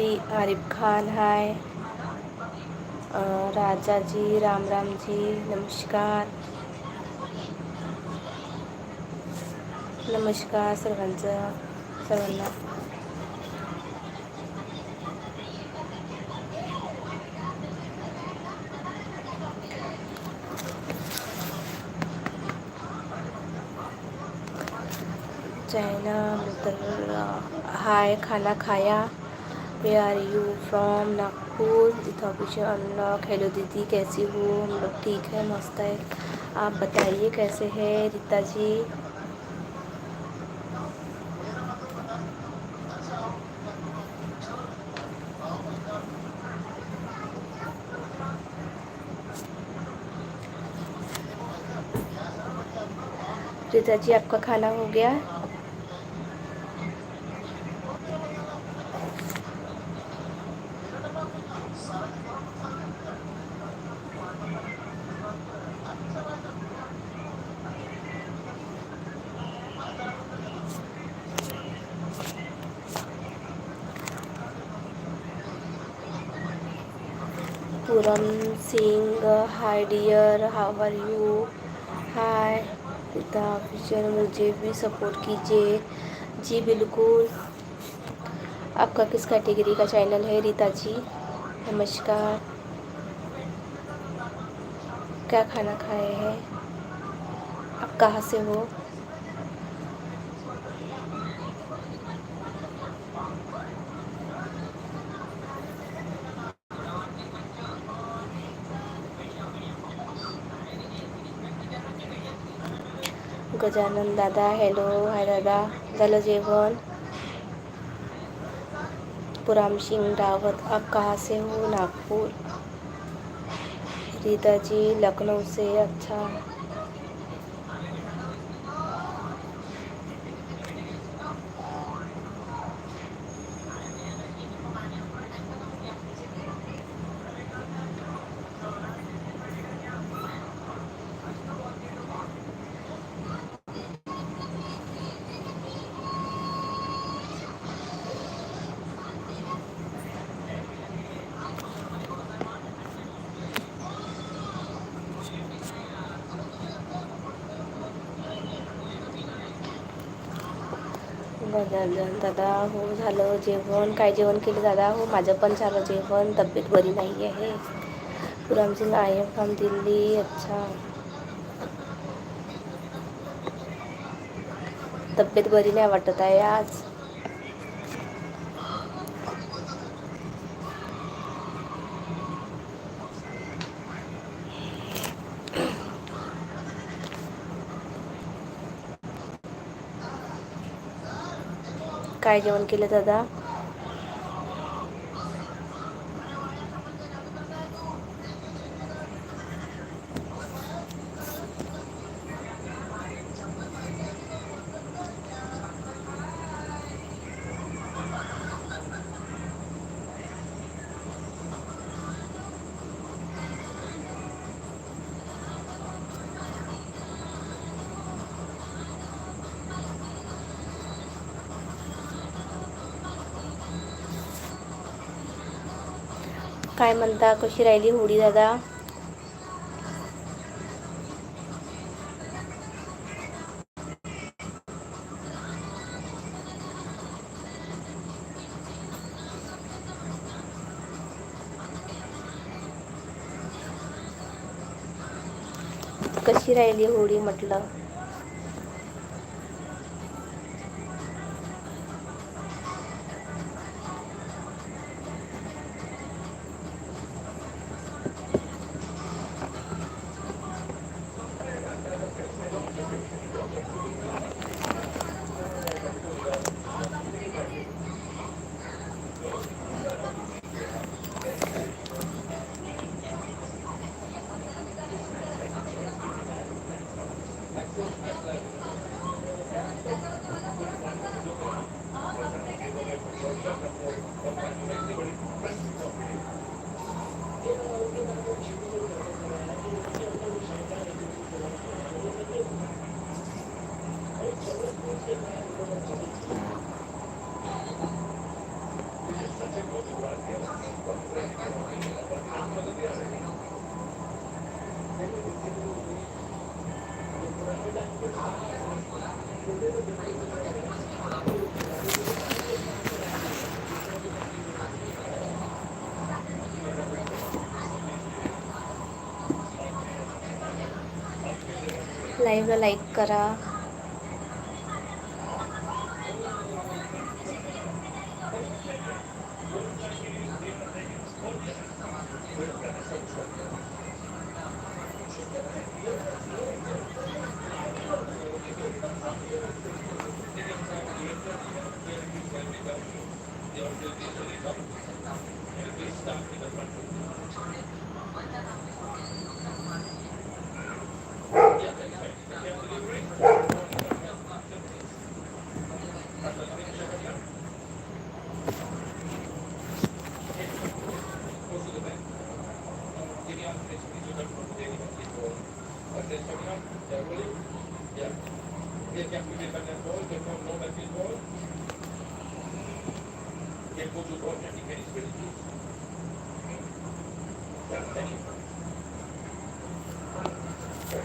M Arif Khan hi. Rajaji Ram Ram ji नमस्कार. नमस्कार सर्वांचं सर्वांना. चायना मतलब हाय खाना खाया. Where are you from Nagpur. इथ ऑफिशियल अनलॉक हेलो दीदी, कैसी हो? हम लोग ठीक है, मस्त है। आप बताइए, कैसे है रीता जी? रीता जी, आपका खाना हो गया? Puram Singh hi dear how are you hi official मुझे भी सपोर्ट कीजिए। जी, बिल्कुल। आपका किस कैटेगरी का चैनल है रीता जी? नमस्कार। क्या खाना खाए हैं? आप कहाँ से हो? गजानन दादा हॅलो हाय दादा. झालं जेवण? पुराम सिंह रावत आप कहाँ से हो नागपुर. रीता जी लखनऊ से अच्छा गजानन दादा हो झालं जेवण काय जेवण केलं दादा? हो माझं पण झालं जेवण तब्येत बरी नाही आहे Puramsingh I am from Delhi अच्छा. तब्येत बरी नाही वाटत आहे आज. काय जेवण केलं दादा? काय म्हणता? कशी राहिली होळी दादा? कशी राहिली होळी म्हटलं? लाईव्हला लाईक करा. ते खूप लोकांच्या ठिकाणी भेटली त्या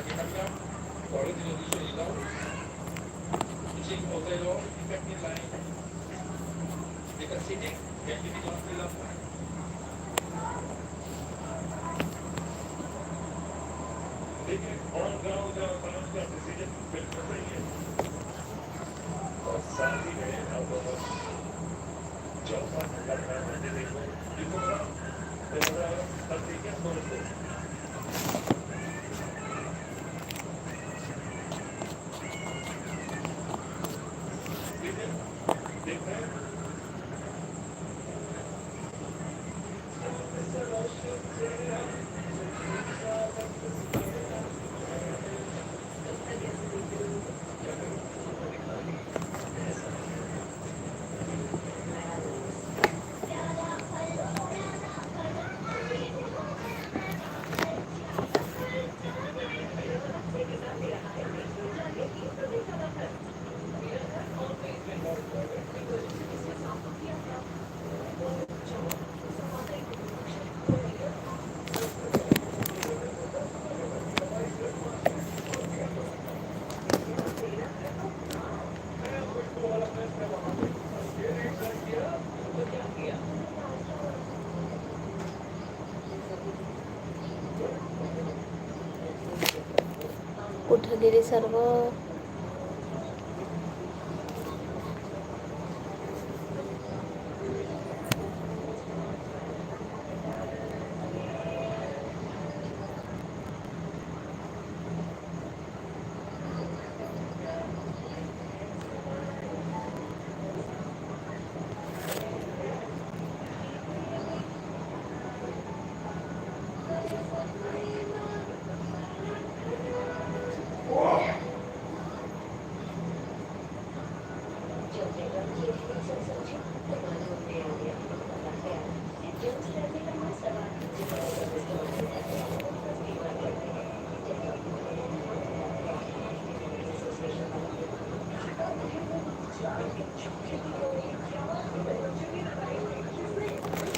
ठिकाणच्या कॉलेजला दिशा दिला टीचिंग पोहोचायला इफेक्टिव्ह आहे एका सिटिंग कॅन्डिडेट असलेला लेकिन ऑन ग्राउंड का प्रेसिडेंट बिल्कुल नहीं है और साथ ही में Thank you. दिलेली सर्व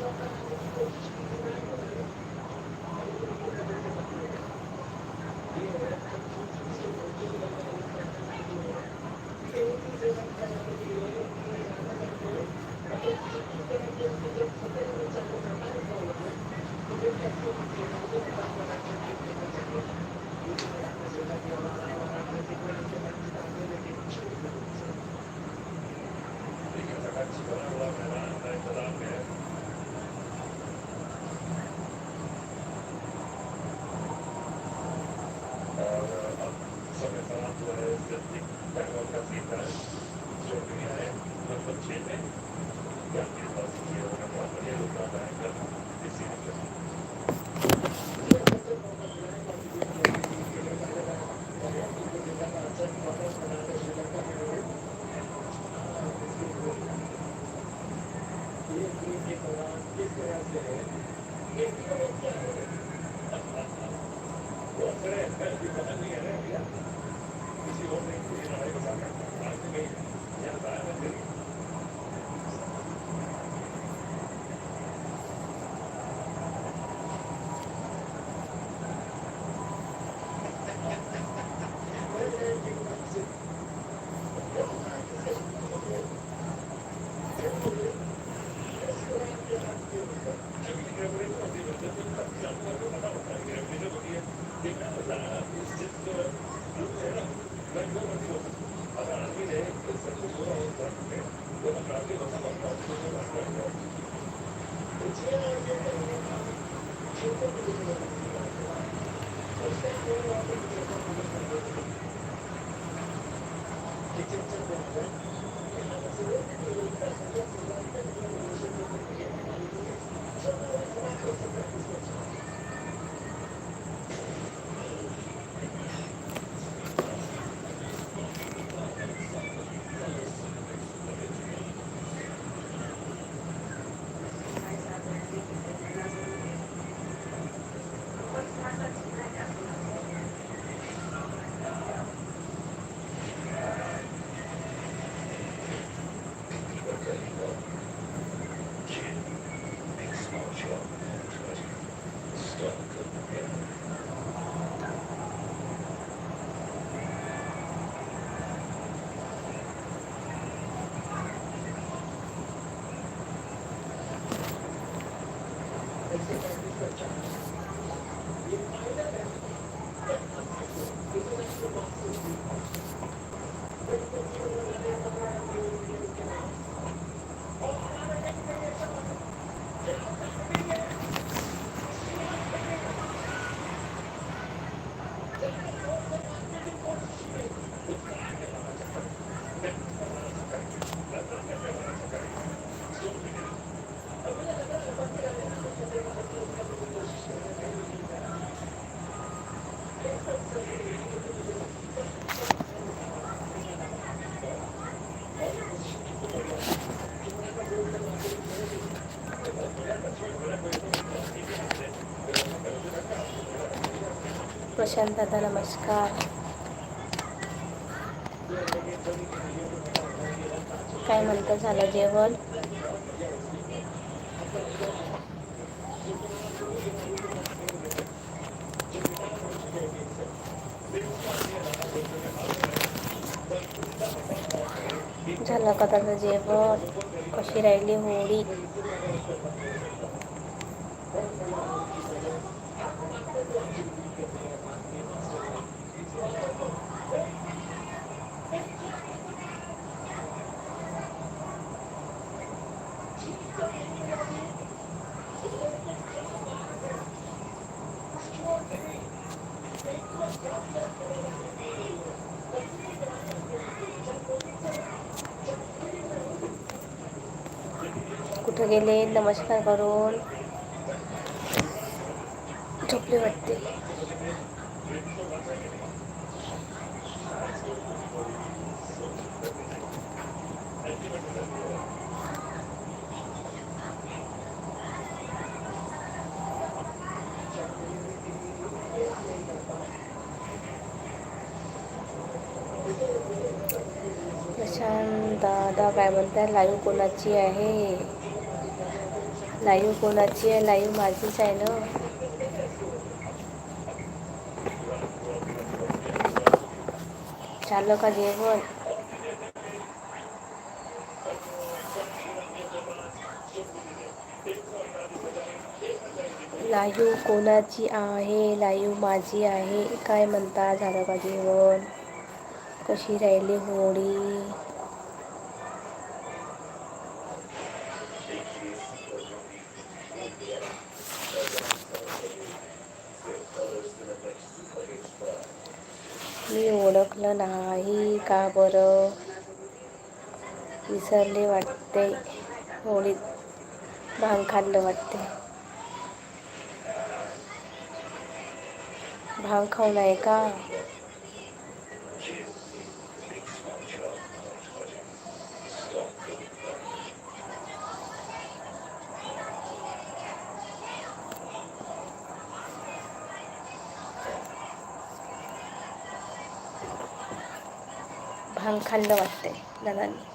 सर्व प्रशांत दादा नमस्कार काय म्हणतं झालं जेवण? झालं का त्याचं जेवण? कशी राहिली होळी कुठं गेले नमस्कार करून झोपले वाटते. प्रशांत दादा काय म्हणतात लाईव्ह कोणाची आहे? लाईव्ह कोणाची आहे? लाईव्ह माझीच आहे ना झालं का जेवण? लाईव्ह कोणाची आहे? लाईव्ह माझी आहे. काय म्हणता? झालं का जेवण? कशी राहिली होळी? मी ओळखलं नाही का बरं? विसरले वाटते. होळीत भांग खाल्लं वाटते. भांग खाऊन आहे का? भांग खाल्लं वाटते दादांनी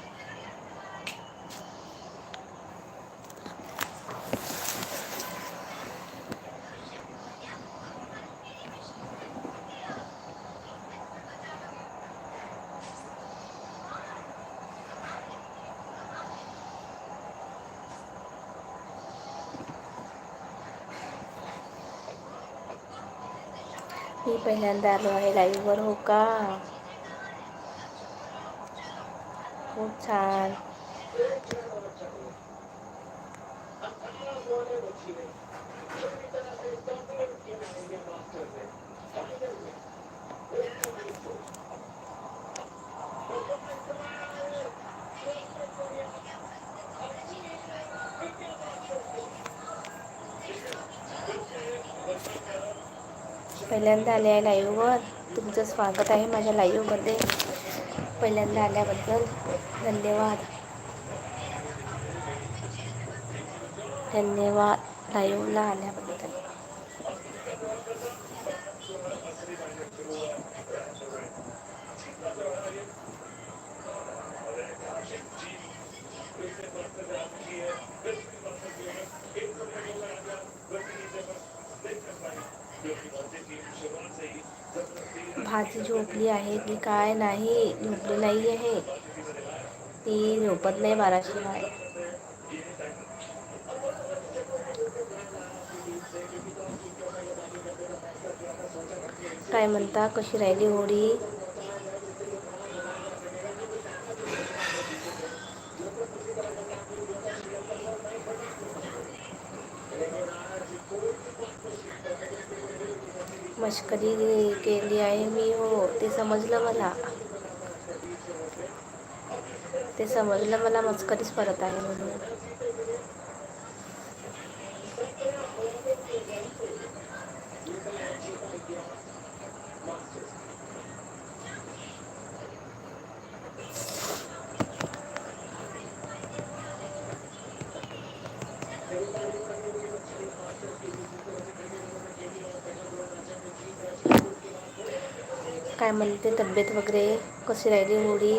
मी पहिल्यांदा आलो आहे लाईव्हवर हो का खूप छान पहिल्यांदा आले आहे लाईव्हवर तुमचं स्वागत आहे माझ्या लाईव्हमध्ये पहिल्यांदा आल्याबद्दल धन्यवाद. धन्यवाद. लाईव्हला आल्याबद्दल भाजी झोपली आहे ती काय नाही झोपली नाही आहे. ती झोपत नाही बाराशिवाय काय म्हणता? कशी राहिली होळी मश्करी केली आहे मी हो ते समजलं मला. ते समजलं मला मस्करीच परत आहे म्हणून. वाटते तब्येत वगैरे कशी राहिली होळी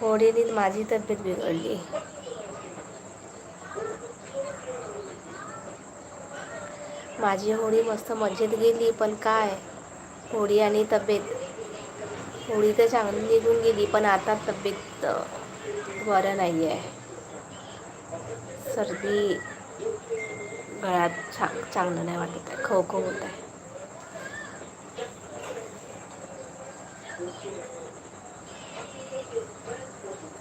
होळीने माझी तब्येत बिघडली. माझी होळी मस्त मजेत गेली पण काय? होळी आणि तब्येत. होळी तर चांगली निघून गेली पण आता तब्येत बरं नाही आहे सर्दी. गळ्यात चांग चांगलं नाही वाटत आहे. खो खो होत आहे.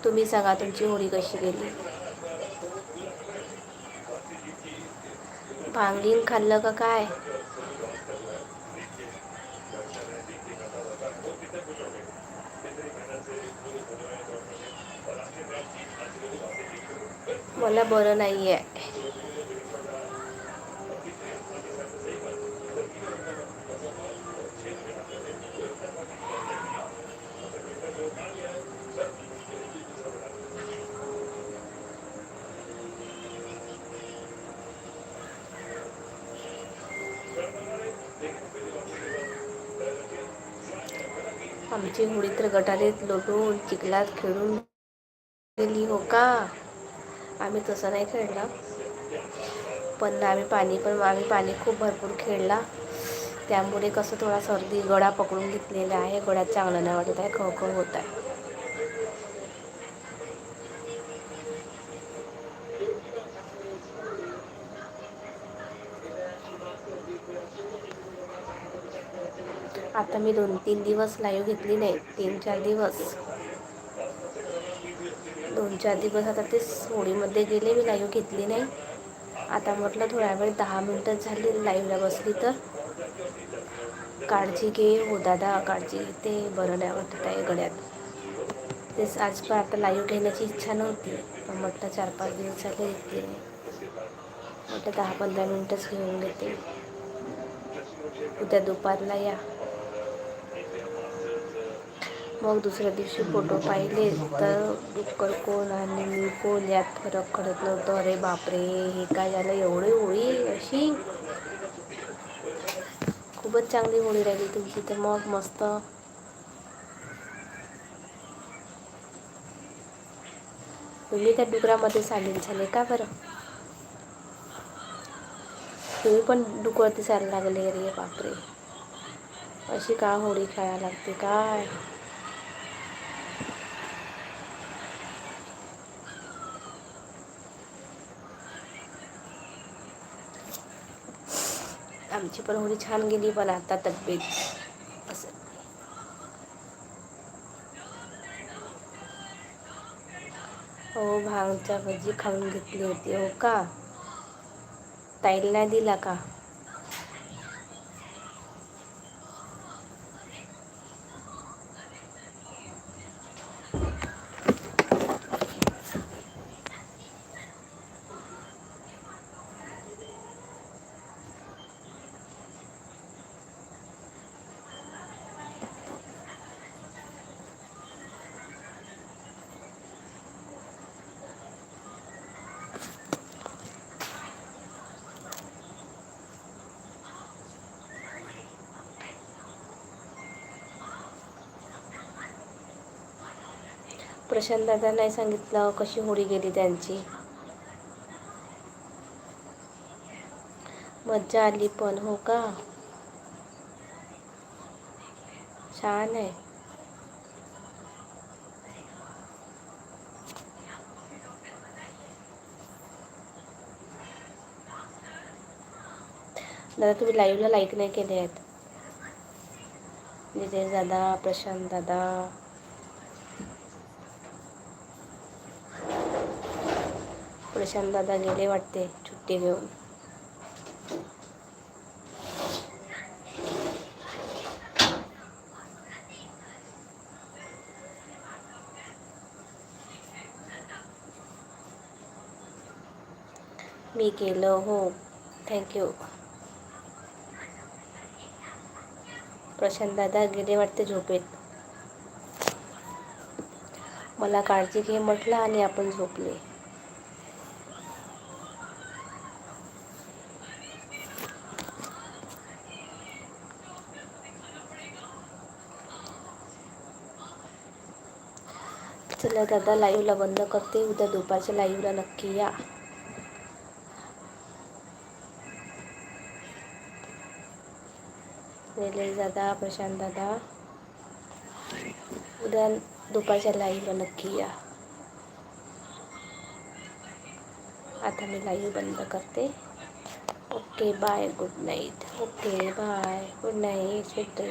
तुम्ही सांगा तुमची होळी कशी गेली? भांगीन खाल्लं का काय? मला बरं नाही आहे आमची होळी तर गटारीत लोटून चिखलात खेळून गेली हो का? आम्ही तसं नाही खेळला. पण आम्ही पाणी पण आम्ही पाणी खूप भरपूर खेळला. त्यामुळे कसं थोडा सर्दी गळा पकडून घेतलेला आहे. गळ्यात चांगलं नाही वाटत आहे. खो खो होत आहे. आता मी दोन तीन दिवस लाईव्ह घेतली नाही तीन चार दिवस. दोन चार दिवस आता ते होळीमध्ये गेले मी लाईव्ह घेतली नाही. आता म्हटलं थोड्या वेळ दहा मिनटं झाली लाईव्हला बसली तर. काळजी घे हो दादा काळजी ते बरं नाही वाटत आहे गड्यात तेच आज पण आता लाईव्ह घेण्याची इच्छा नव्हती. पण म्हटलं चार पाच दिवस झाले घेतली नाही म्हटलं दहा पंधरा मिनटंच घेऊन घेते उद्या दुपारला या. मग दुसऱ्या दिवशी फोटो पाहिले तर डुक्कर कोण आणि मी कोण यात फरक कळत नव्हतं. अरे बापरे हे काय झालं एवढी होळी अशी? खूपच चांगली होळी राहिली तुमची तर मग मस्त. तुम्ही त्या डुकरामध्ये सामील झाले का बरं? तुम्ही पण डुकर दिसायला लागले रे बापरे. अशी का होळी खेळायला लागते काय? आमची पण होळी छान गेली पण आता तब्येत. असं. हो भांगच्या भजी खाऊन घेतली होती हो का? ताईला नाही दिला का? प्रशांत दादा नाही सांगितलं कशी होळी गेली त्यांची. मज्जा आली पण हो का? छान आहे. दादा तुम्ही लाईव्हला लाईक नाही केले आहेत. नितेश दादा प्रशांत दादा. प्रशांत दादा गेले वाटते सुट्टी घेऊन. मी केलं हो. थँक्यू प्रशांत दादा गेले वाटते झोपेत. मला काळजी घे म्हटलं आणि आपण झोपले. चला दादा लाईव्हला बंद करते. उद्या दुपारच्या लाईव्हला नक्की या. निलेश दादा प्रशांत दादा. उद्या दुपारच्या लाईव्हला नक्की या. आता मी लाईव्ह बंद करते. Okay bye. Good night. Okay bye. Good night sweet